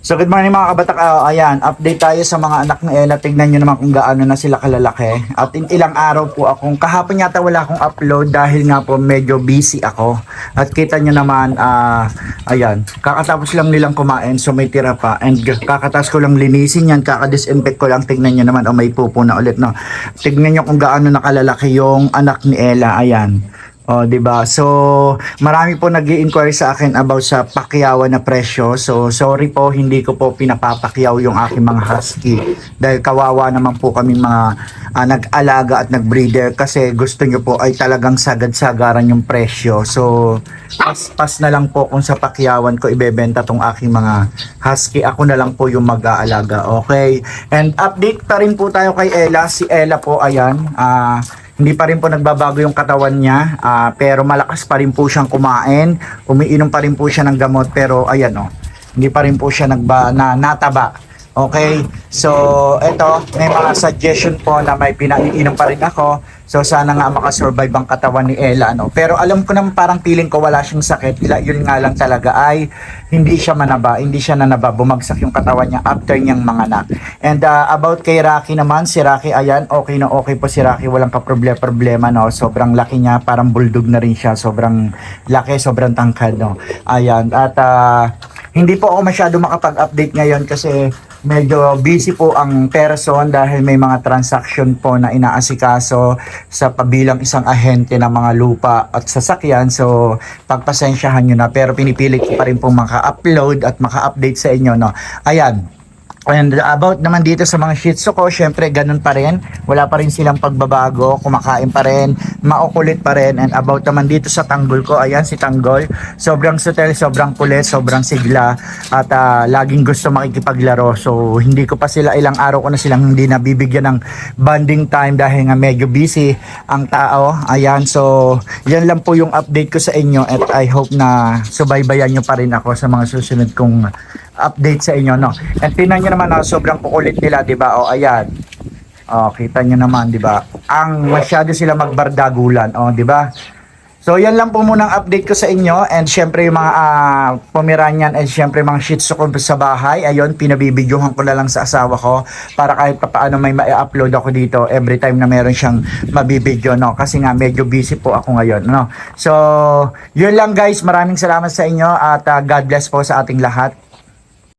So good morning mga kabatak. Ah, ayan, update tayo sa mga anak ni Ella. Tignan nyo naman kung gaano na sila kalalaki. At in ilang araw po akong, kahapon yata wala akong upload dahil nga po medyo busy ako. At kita nyo naman, ah, ayan, kakatapos lang nilang kumain so may tira pa. And kakatapos ko lang linisin yan, kakadisinfect ko lang. Tignan nyo naman, o may pupo na ulit. No? Tignan nyo kung gaano na kalalaki yung anak ni Ella. Ayan. Oh, 'di ba? So, marami po nag-i-inquire sa akin about sa pakyawan na presyo. So, sorry po, hindi ko po pinapapakyaw yung aking mga husky dahil kawawa naman po kami mga ah, nag-alaga at nag-breeder kasi gusto nyo po ay talagang sagad-sagaran yung presyo. So, pas-pas na lang po kung sa pakyawan ko ibebenta tong aking mga husky. Ako na lang po yung mag-aalaga. Okay? And update pa rin po tayo kay Ella. Si Ella po, ayan, ah hindi pa rin po nagbabago yung katawan niya, ah, pero malakas pa rin po siyang kumain. Umiinom pa rin po siya ng gamot, pero ayan o, hindi pa rin po siya nagba, na, nataba. Okay? So, eto, may mga suggestion po na may pinaiinom pa rin ako. So, sana nga makasurvive ang katawan ni Ella. No? Pero alam ko naman parang feeling ko wala siyang sakit. Yun nga lang talaga ay hindi siya manaba. Hindi siya nanaba. Bumagsak yung katawan niya after niyang manganak. And uh, about kay Rocky naman, si Rocky, ayan, okay na okay po si Rocky. Walang ka-problema, no? Sobrang laki niya. Parang bulldog na rin siya. Sobrang laki, sobrang tangkad, no? Ayan. At uh, hindi po ako masyado makapag-update ngayon kasi medyo busy po ang person dahil may mga transaction po na inaasikaso sa pabilang isang ahente ng mga lupa at sasakyan. So, pagpasensyahan nyo na. Pero pinipilit ko pa rin po maka-upload at maka-update sa inyo. No? Ayan. And about naman dito sa mga shih tzu ko, syempre ganun pa rin. Wala pa rin silang pagbabago, kumakain pa rin, maukulit pa rin. And about naman dito sa tanggol ko, ayan si tanggol. Sobrang sutel, sobrang kulit, sobrang sigla. At ah, laging gusto makikipaglaro. So hindi ko pa sila, ilang araw ko na silang hindi nabibigyan ng bonding time dahil nga medyo busy ang tao. Ayan, so yan lang po yung update ko sa inyo. At I hope na subaybayan nyo pa rin ako sa mga susunod kong update sa inyo, no? And tingnan nyo naman, oh, sobrang kukulit nila, di ba? O, ayan. Oh, kita nyo naman, di ba? Ang masyado sila magbardagulan, oh, di ba? So, yan lang po muna ang update ko sa inyo. And syempre, yung mga ah, Pomeranian and syempre mga Shih Tzu ko sa bahay. Ayun, pinabibidyohan ko na lang sa asawa ko para kahit pa paano may ma-upload ako dito every time na meron siyang mabibidyo, no? Kasi nga, medyo busy po ako ngayon, no? So, yun lang guys. Maraming salamat sa inyo at ah, God bless po sa ating lahat.